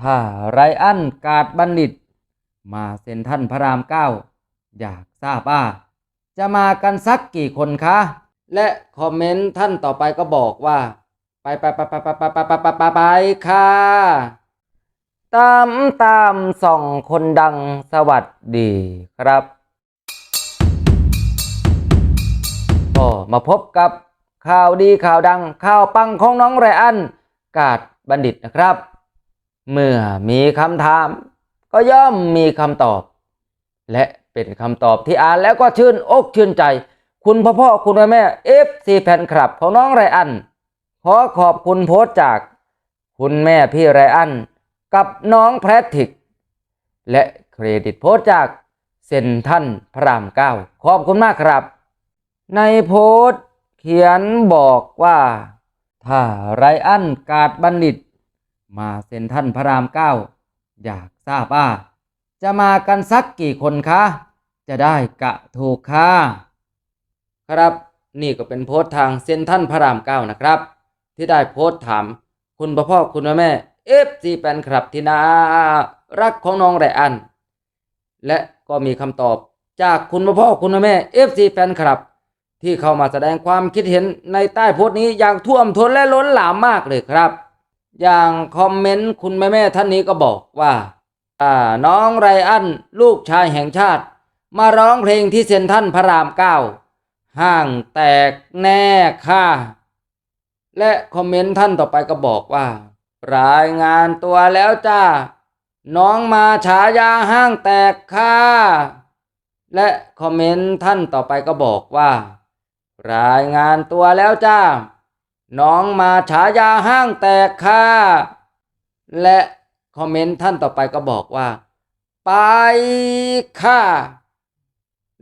ถ้าไรอันกาดบัณฑิต มาเซ็นท่านพระรามเก้าอยากทราบว่า จะมากันสักกี่คนคะ และคอมเมนต์ท่านต่อไปก็บอกว่า ไปไปไปไปไปไปไปไปไปไปค่ะ ตามตามส่องคนดังสวัสดีครับก็มาพบกับข่าวดีข่าวดังข่าวปังของน้องไรอันกาดบัณฑิตนะครับ เมื่อมีคำถาม ก็ย่อมมีคำตอบ และเป็นคำตอบที่อ่านแล้วก็ชื่นอกชื่นใจ คุณพ่อพ่อคุณแม่แม่เอฟซีแฟนคลับของน้องไรอัน ขอขอบคุณโพสต์จาก คุณแม่พี่ไรอัน กับน้องแพทริก และเครดิตโพสต์จากเซนท่านพระรามเก้าขอบคุณมากครับ ในโพสต์เขียนบอกว่า ถ้าไรอันกาดบัณฑิต มาเซ็นท่านพระรามเก้าอยากทราบว่า จะมากันสักกี่คนคะ จะได้กะถูกค่ะ ครับนี่ก็เป็นโพสต์ทางเซ็นท่านพระรามเก้านะครับ ที่ได้โพสต์ถามคุณพ่อพ่อคุณแม่เอฟซีแฟนคลับที่น่ารักของน้องไรอัน และก็มีคำตอบจากคุณพ่อพ่อคุณแม่แม่เอฟซีแฟนคลับ ที่เข้ามาแสดงความคิดเห็นในใต้โพสต์นี้อย่างท่วมท้นและล้นหลามมากเลยครับ อย่างคอมเมนต์คุณแม่แม่ท่านนี้ก็บอกว่าอ่าน้องไรอันลูกชายแห่งชาติ มาร้องเพลงที่เซ็นทรัลพระรามเก้าห้างแตกแน่ค่ะ และคอมเมนต์ท่านต่อไปก็บอกว่า รายงานตัวแล้วจ้า น้องมาฉายาห้างแตกค่ะ และคอมเมนต์ท่านต่อไปก็บอกว่า รายงานตัวแล้วจ้า น้องมาฉายาห้างแตกค่ะ และคอมเมนต์ท่านต่อไปก็บอกว่า ไปค่ะ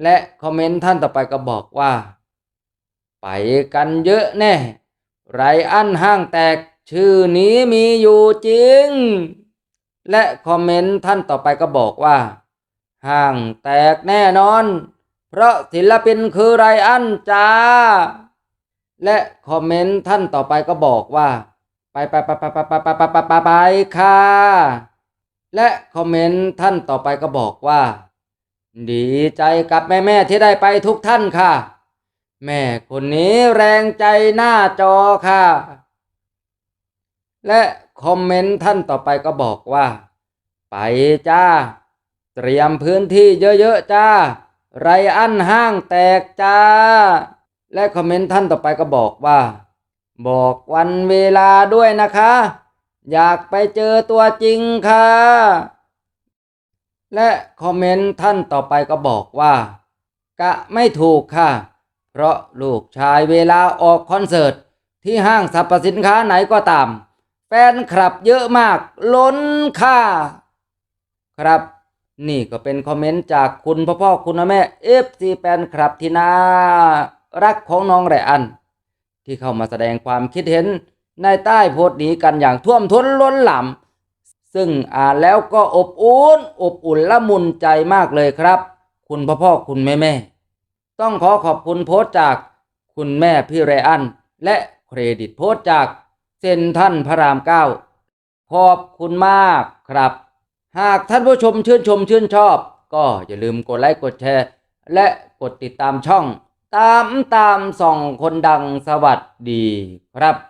และคอมเมนต์ท่านต่อไปก็บอกว่า ไปกันเยอะแน่ ไรอันห้างแตกชื่อนี้มีอยู่จริง และคอมเมนต์ท่านต่อไปก็บอกว่า ห้างแตกแน่นอน เพราะศิลปินคือไรอันจ้า และคอมเมนต์ท่านต่อไปก็บอกว่าไปไปไปไปไปไปไปไปไปไปไปค่ะ และคอมเมนต์ท่านต่อไปก็บอกว่า ดีใจกับแม่แม่ที่ได้ไปทุกท่านค่ะ แม่คนนี้แรงใจหน้าจอค่ะ และคอมเมนต์ท่านต่อไปก็บอกว่า ไปจ้า เตรียมพื้นที่เยอะๆจ้า ไรอันห้างแตกจ้า และคอมเมนต์ท่านต่อไปก็บอกว่า บอกวันเวลาด้วยนะคะ อยากไปเจอตัวจริงค่ะ และคอมเมนต์ท่านต่อไปก็บอกว่า กะไม่ถูกค่ะ เพราะลูกชายเวลาออกคอนเสิร์ต ที่ห้างสรรพสินค้าไหนก็ตาม แฟนคลับเยอะมากล้นค่าครับนี่ก็เป็นคอมเมนต์จากคุณพ่อพ่อคุณแม่เอฟซีแฟนคลับที่น่า รักของน้องไรอัน ที่เข้ามาแสดงความคิดเห็นในใต้โพสต์นี้กันอย่างท่วมท้นล้นหลามซึ่งอ่านแล้วก็อบอุ่นอบอุ่นละมุนใจมากเลยครับ คุณพ่อพ่อคุณแม่แม่ต้องขอขอบคุณโพสต์จากคุณแม่พี่ไรอัน และเครดิตโพสต์จากเซนท่านพระรามเก้าขอบคุณมากครับ หากท่านผู้ชมชื่นชมชื่นชอบ ก็อย่าลืมกดไลค์กดแชร์ และกดติดตามช่อง ตามตามส่องคนดังสวัสดีครับ